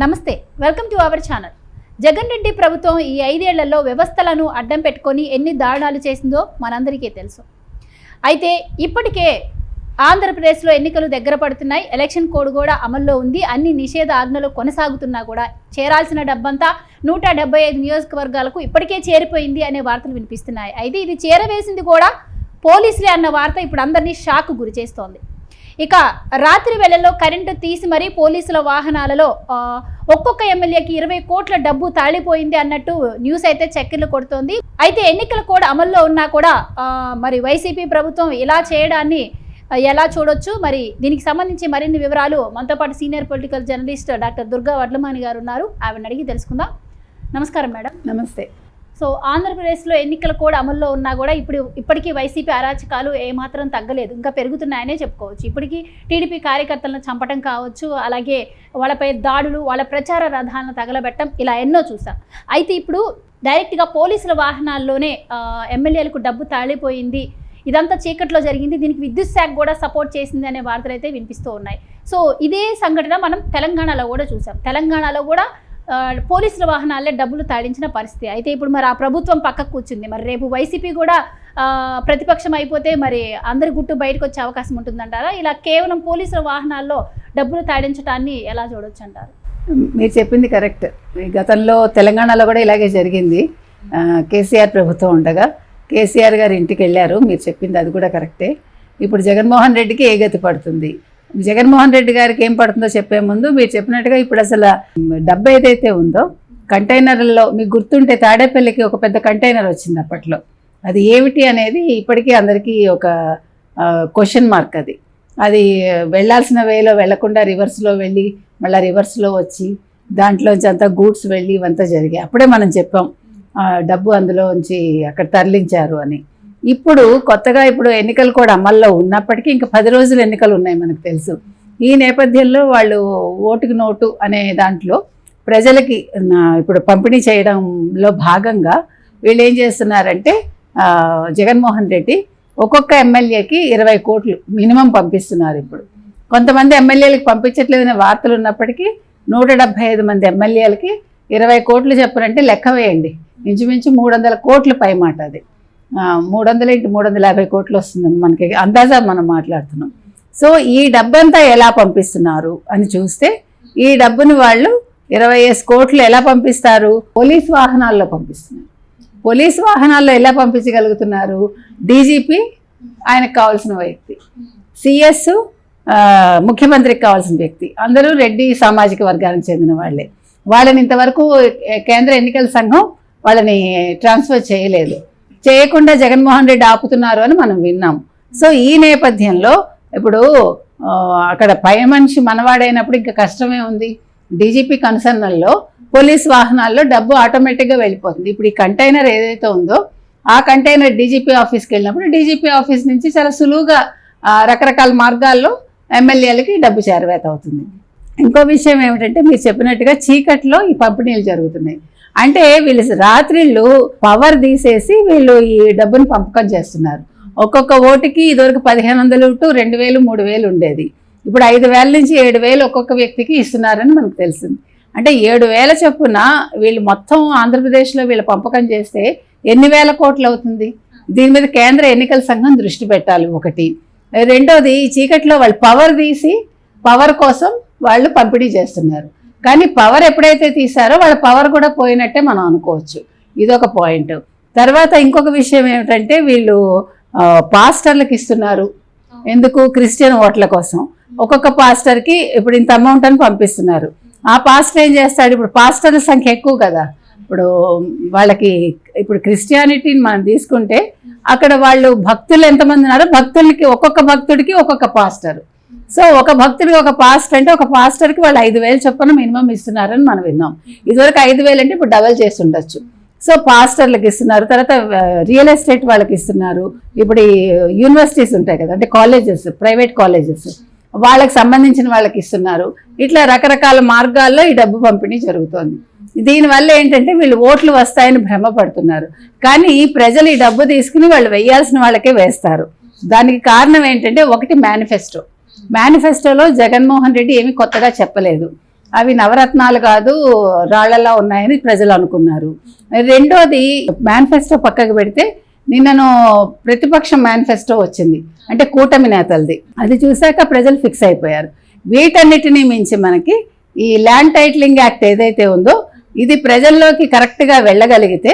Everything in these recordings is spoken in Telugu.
నమస్తే welcome to our channel. Jagan Reddy ప్రభుత్వం ఈ ఐదేళ్ళలో వ్యవస్థలను అడ్డం పెట్టుకొని ఎన్ని దారుణాలు చేసిందో మనందరికీ తెలుసు. అయితే ఇప్పటికే ఆంధ్రప్రదేశ్లో ఎన్నికలు దగ్గర పడుతున్నాయి ఎలక్షన్ కోడ్ కూడా అమల్లో ఉంది అన్ని నిషేధ ఆజ్ఞలు కొనసాగుతున్నా కూడా చేరాల్సిన డబ్బంతా నూట డెబ్బై ఐదు నియోజకవర్గాలకు ఇప్పటికే చేరిపోయింది అనే వార్తలు వినిపిస్తున్నాయి. అయితే ఇది చేరవేసింది కూడా పోలీసులే అన్న వార్త ఇప్పుడు అందరినీ షాక్ గురి చేస్తోంది. ఇక రాత్రి వేళల్లో కరెంటు తీసి మరీ పోలీసుల వాహనాలలో ఒక్కొక్క ఎమ్మెల్యేకి ఇరవై కోట్ల డబ్బు తాళిపోయింది అన్నట్టు న్యూస్ అయితే చక్కెర్లు కొడుతోంది. అయితే ఎన్నికల కోడ్ అమల్లో ఉన్నా కూడా మరి వైసీపీ ప్రభుత్వం ఇలా చేయడాన్ని ఎలా చూడొచ్చు? మరి దీనికి సంబంధించి మరిన్ని వివరాలు మనతో పాటు senior political journalist doctor Durga Vadlamani గారు ఉన్నారు. ఆవిడని అడిగి తెలుసుకుందాం. నమస్కారం మేడం. నమస్తే. సో ఆంధ్రప్రదేశ్లో ఎన్నికల కోడ్ అమల్లో ఉన్నా కూడా ఇప్పుడు ఇప్పటికీ వైసీపీ అరాచకాలు ఏమాత్రం తగ్గలేదు. ఇంకా పెరుగుతున్నాయనే చెప్పుకోవచ్చు. ఇప్పటికీ టీడీపీ కార్యకర్తలను చంపడం కావచ్చు అలాగే వాళ్ళపై దాడులు వాళ్ళ ప్రచార రథాలను తగలబెట్టడం ఇలా ఎన్నో చూసాం. అయితే ఇప్పుడు డైరెక్ట్గా పోలీసుల వాహనాల్లోనే ఎమ్మెల్యేలకు డబ్బు తాళిపోయింది. ఇదంతా చీకట్లో జరిగింది. దీనికి విద్యుత్ శాఖ కూడా సపోర్ట్ చేసింది అనే వార్తలు అయితే వినిపిస్తూ ఉన్నాయి. సో ఇదే సంఘటన మనం తెలంగాణలో కూడా చూసాం. తెలంగాణలో కూడా పోలీసుల వాహనాలే డబ్బులు తాడించిన పరిస్థితి. అయితే ఇప్పుడు మరి ఆ ప్రభుత్వం పక్కకు కూర్చుంది. మరి రేపు వైసీపీ కూడా ప్రతిపక్షం అయిపోతే మరి అందరి గుట్టు బయటకు వచ్చే అవకాశం ఉంటుందంటారా? ఇలా కేవలం పోలీసుల వాహనాల్లో డబ్బులు తాడించడాన్ని ఎలా చూడొచ్చు అంటారు మీరు చెప్పింది కరెక్ట్. ఈ గతంలో తెలంగాణలో కూడా ఇలాగే జరిగింది. కేసీఆర్ ప్రభుత్వం ఉండగా కేసీఆర్ గారు ఇంటికి వెళ్ళారు. మీరు చెప్పింది అది కూడా కరెక్టే. ఇప్పుడు జగన్మోహన్ రెడ్డికి ఏ గతి పడుతుంది? జగన్మోహన్ రెడ్డి గారికి ఏం పడుతుందో చెప్పే ముందు మీరు చెప్పినట్టుగా ఇప్పుడు అసలు డబ్బు ఏదైతే ఉందో కంటైనర్లలో మీకు గుర్తుంటే తాడేపల్లికి ఒక పెద్ద కంటైనర్ వచ్చింది అప్పట్లో. అది ఏమిటి అనేది ఇప్పటికీ అందరికీ ఒక క్వశ్చన్ మార్క్ అది. అది వెళ్ళాల్సిన వేలో వెళ్ళకుండా రివర్స్లో వెళ్ళి మళ్ళీ రివర్స్లో వచ్చి దాంట్లోంచి అంతా గూడ్స్ వెళ్ళి ఇవంతా జరిగాయి. అప్పుడే మనం చెప్పాం డబ్బు డబ్బు అందులోంచి అక్కడ తరలించారు అని. ఇప్పుడు కొత్తగా ఇప్పుడు ఎన్నికలు కూడా అమల్లో ఉన్నప్పటికీ ఇంకా పది రోజులు ఎన్నికలు ఉన్నాయి మనకు తెలుసు. ఈ నేపథ్యంలో వాళ్ళు ఓటుకు నోటు అనే దాంట్లో ప్రజలకి ఇప్పుడు పంపిణీ చేయడంలో భాగంగా వీళ్ళు ఏం చేస్తున్నారంటే జగన్మోహన్ రెడ్డి ఒక్కొక్క ఎమ్మెల్యేకి ఇరవై కోట్లు మినిమం పంపిస్తున్నారు ఇప్పుడు. కొంతమంది ఎమ్మెల్యేలకు పంపించట్లేదనే వార్తలు ఉన్నప్పటికీ నూట డెబ్భై ఐదు మంది ఎమ్మెల్యేలకి ఇరవై కోట్లు చెప్పరంటే లెక్క వేయండి. ఇంచుమించు మూడు వందల కోట్లు పై మాట అది. మూడు వందల ఇంటి మూడు వందల యాభై కోట్లు వస్తుంది మనకి అందాజా మనం మాట్లాడుతున్నాం. సో ఈ డబ్బంతా ఎలా పంపిస్తున్నారు అని చూస్తే ఈ డబ్బును వాళ్ళు ఇరవై ఐదు కోట్లు ఎలా పంపిస్తారు? పోలీస్ వాహనాల్లో పంపిస్తున్నారు. పోలీస్ వాహనాల్లో ఎలా పంపించగలుగుతున్నారు? డీజీపీ ఆయనకు కావాల్సిన వ్యక్తి. సిఎస్ ముఖ్యమంత్రికి కావాల్సిన వ్యక్తి. అందరూ రెడ్డి సామాజిక వర్గానికి చెందిన వాళ్ళే. వాళ్ళని ఇంతవరకు కేంద్ర ఎన్నికల సంఘం వాళ్ళని ట్రాన్స్ఫర్ చేయలేదు. చేయకుండా జగన్మోహన్ రెడ్డి ఆపుతున్నారు అని మనం విన్నాం. సో ఈ నేపథ్యంలో ఇప్పుడు అక్కడ పై మనిషి మనవాడైనప్పుడు ఇంకా కష్టమే ఉంది. డీజీపీ కన్సర్నల్లో పోలీస్ వాహనాల్లో డబ్బు ఆటోమేటిక్గా వెళ్ళిపోతుంది. ఇప్పుడు ఈ కంటైనర్ ఏదైతే ఉందో ఆ కంటైనర్ డీజీపీ ఆఫీస్కి వెళ్ళినప్పుడు డీజీపీ ఆఫీస్ నుంచి చాలా సులువుగా రకరకాల మార్గాల్లో ఎమ్మెల్యేలకి డబ్బు చేరవేత అవుతుంది. ఇంకో విషయం ఏమిటంటే మీరు చెప్పినట్టుగా చీకట్లో ఈ పంపిణీలు జరుగుతున్నాయి. అంటే వీళ్ళు రాత్రిళ్ళు పవర్ తీసేసి వీళ్ళు ఈ డబ్బును పంపకం చేస్తున్నారు. ఒక్కొక్క ఓటుకి ఇదివరకు పదిహేను వందలు టు రెండు వేలు మూడు వేలు ఉండేది. ఇప్పుడు ఐదు వేల నుంచి ఏడు వేలు ఒక్కొక్క వ్యక్తికి ఇస్తున్నారని మనకు తెలిసింది. అంటే ఏడు వేల చొప్పున వీళ్ళు మొత్తం ఆంధ్రప్రదేశ్లో వీళ్ళు పంపకం చేస్తే ఎన్ని వేల కోట్లు అవుతుంది? దీని మీద కేంద్ర ఎన్నికల సంఘం దృష్టి పెట్టాలి ఒకటి. రెండోది చీకట్లో వాళ్ళు పవర్ తీసి పవర్ కోసం వాళ్ళు పంపిణీ చేస్తున్నారు. కానీ పవర్ ఎప్పుడైతే తీసారో వాళ్ళ పవర్ కూడా పోయినట్టే మనం అనుకోవచ్చు. ఇదొక పాయింట్ తర్వాత ఇంకొక విషయం ఏమిటంటే వీళ్ళు పాస్టర్లకు ఇస్తున్నారు. ఎందుకు? క్రిస్టియన్ ఓట్ల కోసం. ఒక్కొక్క పాస్టర్కి ఇప్పుడు ఇంత అమౌంట్ అని పంపిస్తున్నారు. ఆ పాస్టర్ ఏం చేస్తాడు? ఇప్పుడు పాస్టర్ల సంఖ్య ఎక్కువ కదా. ఇప్పుడు వాళ్ళకి ఇప్పుడు క్రిస్టియానిటీని మనం తీసుకుంటే అక్కడ వాళ్ళు భక్తులు ఎంతమంది ఉన్నారో భక్తులకి ఒక్కొక్క భక్తుడికి ఒక్కొక్క పాస్టర్ సో ఒక భక్తుడికి ఒక పాస్టర్ అంటే ఒక పాస్టర్కి వాళ్ళు ఐదు వేలు చొప్పున మినిమం ఇస్తున్నారని మనం విన్నాం. ఇదివరకు ఐదు వేలు అంటే ఇప్పుడు డబల్ చేసి ఉండొచ్చు. సో పాస్టర్లకు ఇస్తున్నారు తర్వాత రియల్ ఎస్టేట్ వాళ్ళకి ఇస్తున్నారు. ఇప్పుడు యూనివర్సిటీస్ ఉంటాయి కదా అంటే కాలేజెస్ ప్రైవేట్ కాలేజెస్. వాళ్ళకి సంబంధించిన వాళ్ళకి ఇస్తున్నారు. ఇట్లా రకరకాల మార్గాల్లో ఈ డబ్బు పంపిణీ జరుగుతోంది. దీనివల్ల ఏంటంటే వీళ్ళు ఓట్లు వస్తాయని భ్రమపడుతున్నారు. కానీ ఈ ప్రజలు ఈ డబ్బు తీసుకుని వాళ్ళు వేయాల్సిన వాళ్ళకే వేస్తారు. దానికి కారణం ఏంటంటే ఒకటి మేనిఫెస్టో. మేనిఫెస్టోలో జగన్మోహన్ రెడ్డి ఏమి కొత్తగా చెప్పలేదు. అవి నవరత్నాలు కాదు రాళ్ళలా ఉన్నాయని ప్రజలు అనుకున్నారు. రెండోది మేనిఫెస్టో పక్కకు పెడితే నిన్నను ప్రతిపక్షం మేనిఫెస్టో వచ్చింది. అంటే కూటమి నేతలది. అది చూశాక ప్రజలు ఫిక్స్ అయిపోయారు. వీటన్నిటినీ మించి మనకి ఈ ల్యాండ్ టైటిలింగ్ యాక్ట్ ఏదైతే ఉందో ఇది ప్రజల్లోకి కరెక్ట్గా వెళ్ళగలిగితే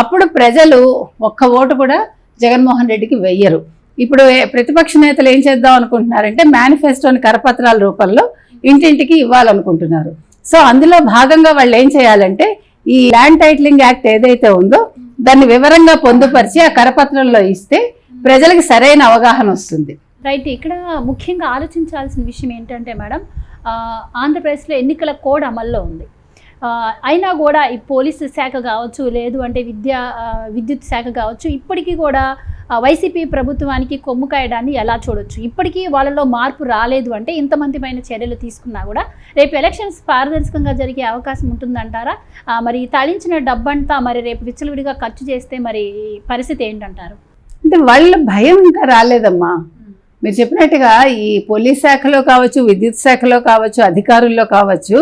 అప్పుడు ప్రజలు ఒక్క ఓటు కూడా జగన్మోహన్ రెడ్డికి వెయ్యరు. ఇప్పుడు ప్రతిపక్ష నేతలు ఏం చేద్దాం అనుకుంటున్నారంటే మేనిఫెస్టోని కరపత్రాల రూపంలో ఇంటింటికి ఇవ్వాలనుకుంటున్నారు. సో అందులో భాగంగా వాళ్ళు ఏం చేయాలంటే ఈ ల్యాండ్ టైటిలింగ్ యాక్ట్ ఏదైతే ఉందో దాన్ని వివరంగా పొందుపరిచి ఆ కరపత్రంలో ఇస్తే ప్రజలకు సరైన అవగాహన వస్తుంది. రైట్ ఇక్కడ ముఖ్యంగా ఆలోచించాల్సిన విషయం ఏంటంటే మేడం ఆంధ్రప్రదేశ్లో ఎన్నికల కోడ్ అమల్లో ఉంది. అయినా కూడా ఈ పోలీసు శాఖ కావచ్చు లేదు అంటే విద్యా విద్యుత్ శాఖ కావచ్చు ఇప్పటికీ కూడా వైసీపీ ప్రభుత్వానికి కొమ్ము కాయడాన్ని ఎలా చూడొచ్చు? ఇప్పటికీ వాళ్ళలో మార్పు రాలేదు అంటే ఇంతమంది పైన చర్యలు తీసుకున్నా కూడా రేపు ఎలక్షన్స్ పారదర్శకంగా జరిగే అవకాశం ఉంటుందంటారా? మరి తలించిన డబ్బంతా మరి రేపు విచ్చలవిడిగా ఖర్చు చేస్తే మరి పరిస్థితి ఏంటంటారు? అంటే వాళ్ళ భయం ఇంకా రాలేదమ్మా. మీరు చెప్పినట్టుగా ఈ పోలీస్ శాఖలో కావచ్చు విద్యుత్ శాఖలో కావచ్చు అధికారుల్లో కావచ్చు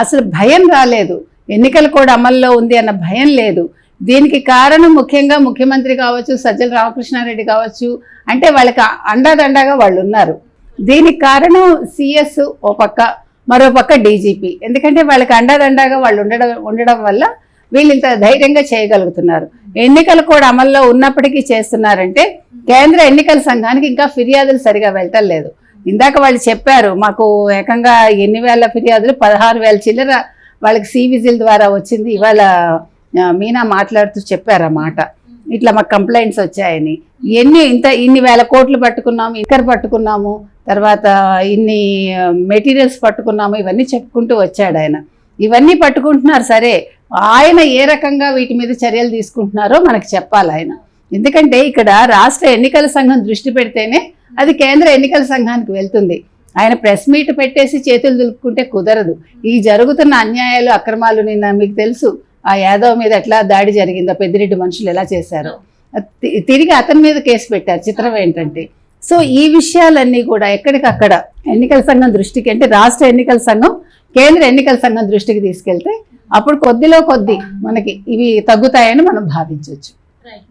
అసలు భయం రాలేదు. ఎన్నికలు కూడా అమల్లో ఉంది అన్న భయం లేదు. దీనికి కారణం ముఖ్యంగా ముఖ్యమంత్రి కావచ్చు సజ్జల రామకృష్ణారెడ్డి కావచ్చు అంటే వాళ్ళకి అండాదండాగా వాళ్ళు ఉన్నారు. దీనికి కారణం సిఎస్ ఓ పక్క మరో పక్క డీజీపీ. ఎందుకంటే వాళ్ళకి అండాదండాగా వాళ్ళు ఉండడం ఉండడం వల్ల వీళ్ళు ఇంత ధైర్యంగా చేయగలుగుతున్నారు. ఎన్నికలు కూడా అమల్లో ఉన్నప్పటికీ చేస్తున్నారంటే కేంద్ర ఎన్నికల సంఘానికి ఇంకా ఫిర్యాదులు సరిగా వెళ్తలేదు. లేదు ఇందాక వాళ్ళు చెప్పారు మాకు ఏకంగా ఎన్ని వేల ఫిర్యాదులు? పదహారు వేల చిల్లర వాళ్ళకి సి విజిల్ ద్వారా వచ్చింది. ఇవాళ మీనా మాట్లాడుతూ చెప్పారు ఆ మాట. ఇట్లా మాకు కంప్లైంట్స్ వచ్చాయని. ఎన్ని ఇంత ఇన్ని వేల కోట్లు పట్టుకున్నాము ఇక్కర్ పట్టుకున్నాము తర్వాత ఇన్ని మెటీరియల్స్ పట్టుకున్నాము ఇవన్నీ చెప్పుకుంటూ వచ్చాడు ఆయన. ఇవన్నీ పట్టుకుంటున్నారు సరే ఆయన ఏ రకంగా వీటి మీద చర్యలు తీసుకుంటున్నారో మనకు చెప్పాలి ఆయన. ఎందుకంటే ఇక్కడ రాష్ట్ర ఎన్నికల సంఘం దృష్టి పెడితేనే అది కేంద్ర ఎన్నికల సంఘానికి వెళ్తుంది. ఆయన ప్రెస్ మీట్ పెట్టేసి చేతులు దులుపుకుంటే కుదరదు. ఈ జరుగుతున్న అన్యాయాలు అక్రమాలు నిన్న మీకు తెలుసు. ఆ యాదవ్ మీద ఎట్లా దాడి జరిగిందో పెద్దిరెడ్డి మనుషులు ఎలా చేశారో. తిరిగి అతని మీద కేసు పెట్టారు. చిత్రం ఏంటంటే. సో ఈ విషయాలన్నీ కూడా ఎక్కడికక్కడ ఎన్నికల సంఘం దృష్టికి అంటే రాష్ట్ర ఎన్నికల సంఘం కేంద్ర ఎన్నికల సంఘం దృష్టికి తీసుకెళ్తే అప్పుడు కొద్దిలో కొద్ది మనకి ఇవి తగ్గుతాయని మనం భావించవచ్చు. రైట్